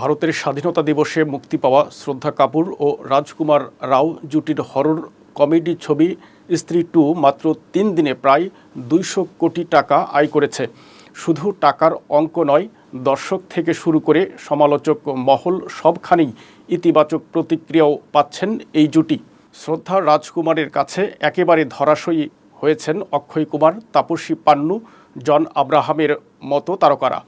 ভারতের স্বাধীনতা দিবসে মুক্তি পাওয়া শ্রদ্ধা কাপুর ও রাজকুমার রাও জুটির হরর কমেডি ছবি স্ত্রী টু মাত্র তিন দিনে প্রায় দুইশো কোটি টাকা আয় করেছে। শুধু টাকার অঙ্ক নয়, দর্শক থেকে শুরু করে সমালোচক মহল সবখানেই ইতিবাচক প্রতিক্রিয়াও পাচ্ছেন এই জুটি। শ্রদ্ধা রাজকুমারের কাছে একেবারে ধরাশয়ী হয়েছেন অক্ষয় কুমার, তাপসী পান্নু, জন আব্রাহামের মতো তারকারা।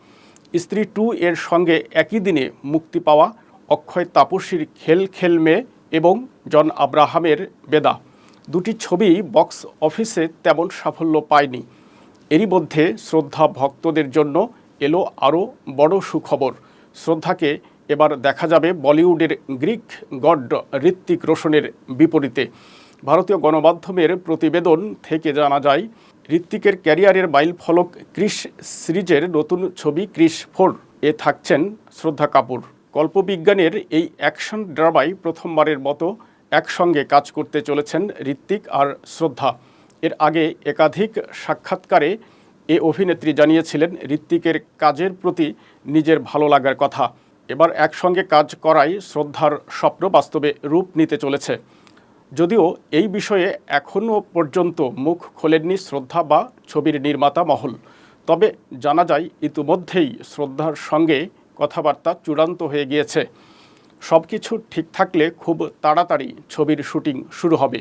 স্ত্রী টু এর সঙ্গে একই দিনে মুক্তি পাওয়া অক্ষয় তাপসীর খেল খেল মেয়ে এবং জন আব্রাহামের বেদা। দুটি ছবি বক্স অফিসে তেমন সাফল্য পায়নি। এরই মধ্যে শ্রদ্ধা ভক্তদের জন্য এলো আরও বড় সুখবর। শ্রদ্ধাকে এবার দেখা যাবে বলিউডের গ্রিক গড ঋত্বিক রোশনের বিপরীতে। ভারতীয় গণমাধ্যমের প্রতিবেদন থেকে জানা যায় ঋত্বিকের ক্যারিয়ারের মাইল ফলক ক্রিস সিরিজের নতুন ছবি ক্রিস ফোর এ থাকছেন শ্রদ্ধা কাপুর। কল্পবিজ্ঞানের এই অ্যাকশন ড্রামায় প্রথমবারের মতো একসঙ্গে কাজ করতে চলেছেন ঋত্বিক আর শ্রদ্ধা। এর আগে একাধিক সাক্ষাৎকারে এ অভিনেত্রী জানিয়েছিলেন ঋত্বিকের কাজের প্রতি নিজের ভালো লাগার কথা। এবার একসঙ্গে কাজ করাই শ্রদ্ধার স্বপ্ন, বাস্তবে রূপ নিতে চলেছে। যদিও এই বিষয়ে এখনও পর্যন্ত মুখ খোলেননি শ্রদ্ধা বা ছবির নির্মাতা মহল। তবে জানা যায়, ইতিমধ্যেই শ্রদ্ধার সঙ্গে কথাবার্তা চূড়ান্ত হয়ে গিয়েছে। সব কিছু ঠিক থাকলে খুব তাড়াতাড়ি ছবির শুটিং শুরু হবে।